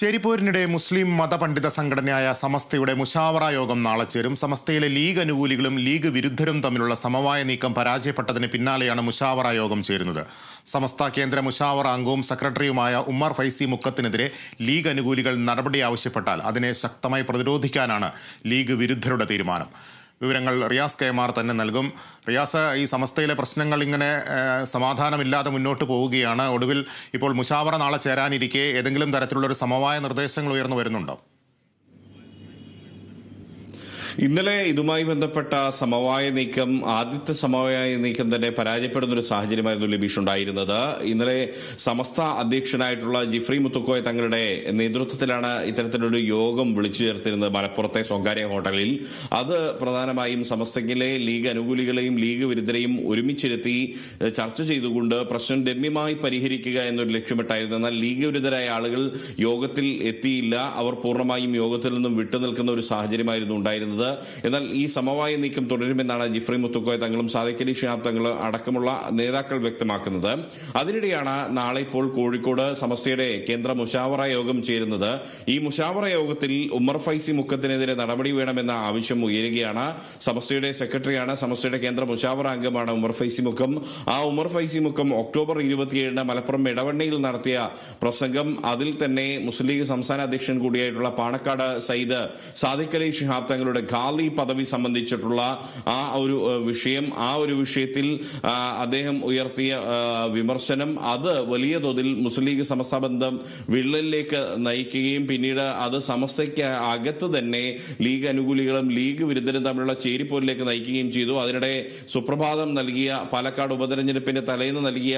ചേരിപ്പോരിനിടെ മുസ്ലിം മതപണ്ഡിത സംഘടനയായ സമസ്തയുടെ മുഷാവറ യോഗം നാളെ ചേരും. സമസ്തയിലെ ലീഗ് അനുകൂലികളും ലീഗ് വിരുദ്ധരും തമ്മിലുള്ള സമവായ നീക്കം പരാജയപ്പെട്ടതിന് പിന്നാലെയാണ് മുഷാവറ യോഗം ചേരുന്നത്. സമസ്ത കേന്ദ്ര മുഷാവറ അംഗവും സെക്രട്ടറിയുമായ ഉമ്മർ ഫൈസി മുക്കത്തിനെതിരെ ലീഗ് അനുകൂലികൾ നടപടി ആവശ്യപ്പെട്ടാൽ അതിനെ ശക്തമായി പ്രതിരോധിക്കാനാണ് ലീഗ് വിരുദ്ധരുടെ തീരുമാനം. വിവരങ്ങൾ റിയാസ് കെ മാർ തന്നെ നൽകും. റിയാസ് ഈ സമസ്തയിലെ പ്രശ്നങ്ങൾ ഇങ്ങനെ സമാധാനമില്ലാതെ മുന്നോട്ട് പോവുകയാണ്. ഒടുവിൽ ഇപ്പോൾ മുഷാവറ നാളെ ചേരാനിരിക്കെ. ഏതെങ്കിലും തരത്തിലുള്ള ഒരു സമവായ നിർദ്ദേശങ്ങൾ ഉയർന്നു വരുന്നുണ്ടോ? ഇന്നലെ ഇതുമായി ബന്ധപ്പെട്ട സമവായ നീക്കം ആദ്യത്തെ സമവായ നീക്കം തന്നെ പരാജയപ്പെടുന്ന ഒരു സാഹചര്യമായിരുന്നു ലിബീഷ് ഉണ്ടായിരുന്നത്. ഇന്നലെ സമസ്ത അധ്യക്ഷനായിട്ടുള്ള ജിഫ്രി മുത്തുക്കോയ തങ്ങളുടെ നേതൃത്വത്തിലാണ് ഇത്തരത്തിലൊരു യോഗം വിളിച്ചു ചേർത്തിരുന്നത് മലപ്പുറത്തെ സ്വകാര്യ ഹോട്ടലിൽ. അത് പ്രധാനമായും സമസ്തയിലെ ലീഗ് അനുകൂലികളെയും ലീഗ് വിരുദ്ധരെയും ഒരുമിച്ചിരുത്തി ചർച്ച ചെയ്തുകൊണ്ട് പ്രശ്നം രമ്യമായി പരിഹരിക്കുക എന്നൊരു ലക്ഷ്യമിട്ടായിരുന്നു. എന്നാൽ ലീഗ് വിരുദ്ധരായ ആളുകൾ യോഗത്തിൽ എത്തിയില്ല. അവർ പൂർണമായും യോഗത്തിൽ നിന്നും വിട്ടുനിൽക്കുന്ന ഒരു സാഹചര്യമായിരുന്നു ഉണ്ടായിരുന്നത്. എന്നാൽ ഈ സമവായ നീക്കം തുടരുമെന്നാണ് ജിഫ്രി മുത്തുക്കോയ തങ്ങളും സാദിഖലി ഷിഹാബ് തങ്ങളും അടക്കമുള്ള നേതാക്കൾ വ്യക്തമാക്കുന്നത്. അതിനിടെയാണ് നാളെ ഇപ്പോൾ കോഴിക്കോട് സമസ്തയുടെ കേന്ദ്ര മുഷാവറ യോഗം ചേരുന്നത്. ഈ മുഷാവറ യോഗത്തിൽ ഉമർ ഫൈസി മുക്കത്തിനെതിരെ നടപടി വേണമെന്ന ആവശ്യം ഉയരുകയാണ്. സമസ്തയുടെ സെക്രട്ടറിയാണ് സമസ്തയുടെ കേന്ദ്ര മുഷാവറ അംഗമാണ് ഉമർ ഫൈസി മുക്കം. ആ ഉമർ ഫൈസി മുക്കം ഒക്ടോബർ ഇരുപത്തിയേഴിന് മലപ്പുറം ഇടവണ്ണയിൽ നടത്തിയ പ്രസംഗം. അതിൽ തന്നെ മുസ്ലിം ലീഗ് സംസ്ഥാന അധ്യക്ഷൻ കൂടിയായിട്ടുള്ള പാണക്കാട് സയ്യിദ് സാദിഖ് അലി ഷിഹാബ് തങ്ങളുടെ ഖാലി പദവി സംബന്ധിച്ചിട്ടുള്ള ആ ഒരു വിഷയം ആ ഒരു വിഷയത്തിൽ അദ്ദേഹം ഉയർത്തിയ വിമർശനം അത് വലിയ തോതിൽ മുസ്ലിം ലീഗ് സമസ്ത ബന്ധം വിള്ളലിലേക്ക് നയിക്കുകയും പിന്നീട് അത് സമസ്തയ്ക്ക് അകത്ത് തന്നെ ലീഗ് അനുകൂലികളും ലീഗ് വിരുദ്ധരും തമ്മിലുള്ള ചേരിപ്പോരിലേക്ക് നയിക്കുകയും ചെയ്തു. അതിനിടെ സുപ്രഭാതം നൽകിയ പാലക്കാട് ഉപതെരഞ്ഞെടുപ്പിന്റെ തലേന്ന് നൽകിയ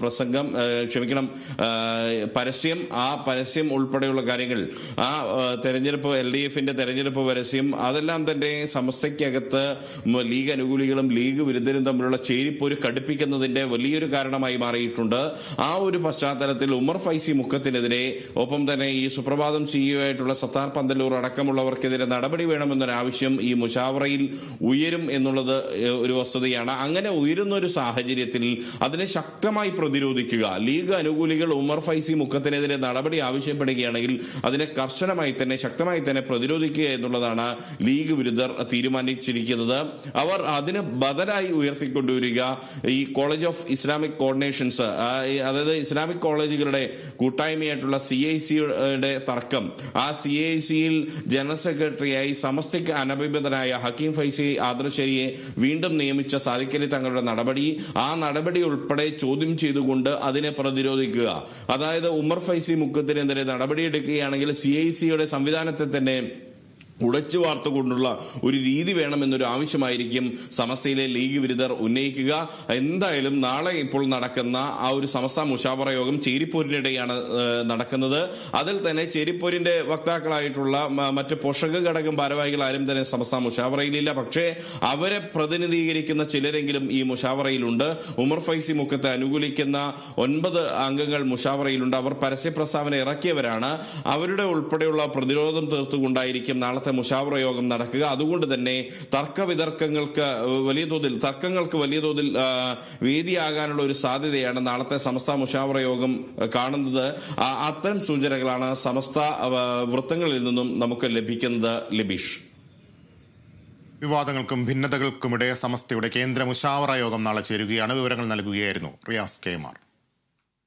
പ്രസംഗം ക്ഷമിക്കണം പരസ്യം ആ പരസ്യം ഉൾപ്പെടെയുള്ള കാര്യങ്ങൾ ആ തെരഞ്ഞെടുപ്പ് എൽ ഡി എഫിന്റെ തെരഞ്ഞെടുപ്പ് പരസ്യം അതെല്ലാം തന്നെ സമസ്തയ്ക്കകത്ത് ലീഗ് അനുകൂലികളും ലീഗ് വിരുദ്ധരും തമ്മിലുള്ള ചേരിപ്പോര് കടുപ്പിക്കുന്നതിന്റെ വലിയൊരു കാരണമായി മാറിയിട്ടുണ്ട്. ആ ഒരു പശ്ചാത്തലത്തിൽ ഉമർ ഫൈസി മുക്കത്തിനെതിരെ ഒപ്പം തന്നെ ഈ സുപ്രഭാതം സിഇഒ ആയിട്ടുള്ള സത്താർ പന്തലൂർ അടക്കമുള്ളവർക്കെതിരെ നടപടി വേണമെന്നൊരാവശ്യം ഈ മുഷാവറയിൽ ഉയരും എന്നുള്ളത് ഒരു വസ്തുതയാണ്. അങ്ങനെ ഉയരുന്ന ഒരു സാഹചര്യത്തിൽ അതിനെ ശക്തമായി പ്രതിരോധിക്കുക. ലീഗ് അനുകൂലികൾ ഉമർ ഫൈസി മുക്കത്തിനെതിരെ നടപടി ആവശ്യപ്പെടുകയാണെങ്കിൽ അതിനെ കർശനമായി തന്നെ ശക്തമായി തന്നെ പ്രതിരോധിക്കുക എന്നുള്ളതാണ് ലീഗ് വിരുദ്ധർ തീരുമാനിച്ചിരിക്കുന്നത്. അവർ അതിന് ബദലായി ഉയർത്തിക്കൊണ്ടുവരിക. ഈ കോളേജ് ഓഫ് ഇസ്ലാമിക് കോർഡിനേഷൻസ് അതായത് ഇസ്ലാമിക് കോളേജുകളുടെ കൂട്ടായ്മയായിട്ടുള്ള സി ഐ സിയുടെ തർക്കം. ആ സി ഐ സിയിൽ ജനറൽ സെക്രട്ടറിയായി സമസ്തയ്ക്ക് അനഭിബന്ധനായ ഹക്കീം ഫൈസി ആദർശരിയെ വീണ്ടും നിയമിച്ച സാദിഖലി തങ്ങളുടെ നടപടി. ആ നടപടി ഉൾപ്പെടെ ചോദ്യം ചെയ്തുകൊണ്ട് അതിനെ പ്രതിരോധിക്കുക. അതായത് ഉമർ ഫൈസി മുക്കത്തിനെതിരെ നടപടിയെടുക്കുകയാണെങ്കിൽ സി ഐ സിയുടെ സംവിധാനത്തെ തന്നെ ഉടച്ചു വാർത്തുകൊണ്ടുള്ള ഒരു രീതി വേണമെന്നൊരു ആവശ്യമായിരിക്കും. സമസ്തയിലെ ലീഗ് വിരുദ്ധർ ഉന്നയിക്കുക. എന്തായാലും നാളെ ഇപ്പോൾ നടക്കുന്ന ആ ഒരു സമസ്ത മുഷാവറ യോഗം ചേരിപ്പോരിനിടെയാണ് നടക്കുന്നത്. അതിൽ തന്നെ ചേരിപ്പോരിന്റെ വക്താക്കളായിട്ടുള്ള മറ്റ് പോഷക ഘടകം ഭാരവാഹികൾ ആരും തന്നെ സമസ്ത മുഷാവറയിലില്ല. പക്ഷേ അവരെ പ്രതിനിധീകരിക്കുന്ന ചിലരെങ്കിലും ഈ മുഷാവറയിലുണ്ട്. ഉമർ ഫൈസി മുഖത്തെ അനുകൂലിക്കുന്ന ഒൻപത് അംഗങ്ങൾ മുഷാവറയിലുണ്ട്. അവർ പരസ്യ പ്രസ്താവന ഇറക്കിയവരാണ്. അവരുടെ ഉൾപ്പെടെയുള്ള പ്രതിരോധം തീർത്തുകൊണ്ടായിരിക്കും നാളത്തെ മുഷാവറ യോഗം നടക്കുക. അതുകൊണ്ട് തന്നെ തർക്ക വിതർക്കങ്ങൾക്ക് വലിയ തോതിൽ തർക്കങ്ങൾക്ക് വലിയ തോതിൽ വേദിയാകാനുള്ള ഒരു സാധ്യതയാണ് നാളത്തെ സമസ്ത മുഷാവറ യോഗം കാണുന്നത്. അത്തരം സൂചനകളാണ് സമസ്ത വൃത്തങ്ങളിൽ നിന്നും നമുക്ക് ലഭിക്കുന്നത് ലബീഷ്. വിവാദങ്ങൾക്കും ഭിന്നതകൾക്കുമിടെ സമസ്തയുടെ കേന്ദ്ര മുഷാവറ യോഗം നാളെ ചേരുകയാണ്. വിവരങ്ങൾ നൽകുകയായിരുന്നു റിയാസ് കെമാർ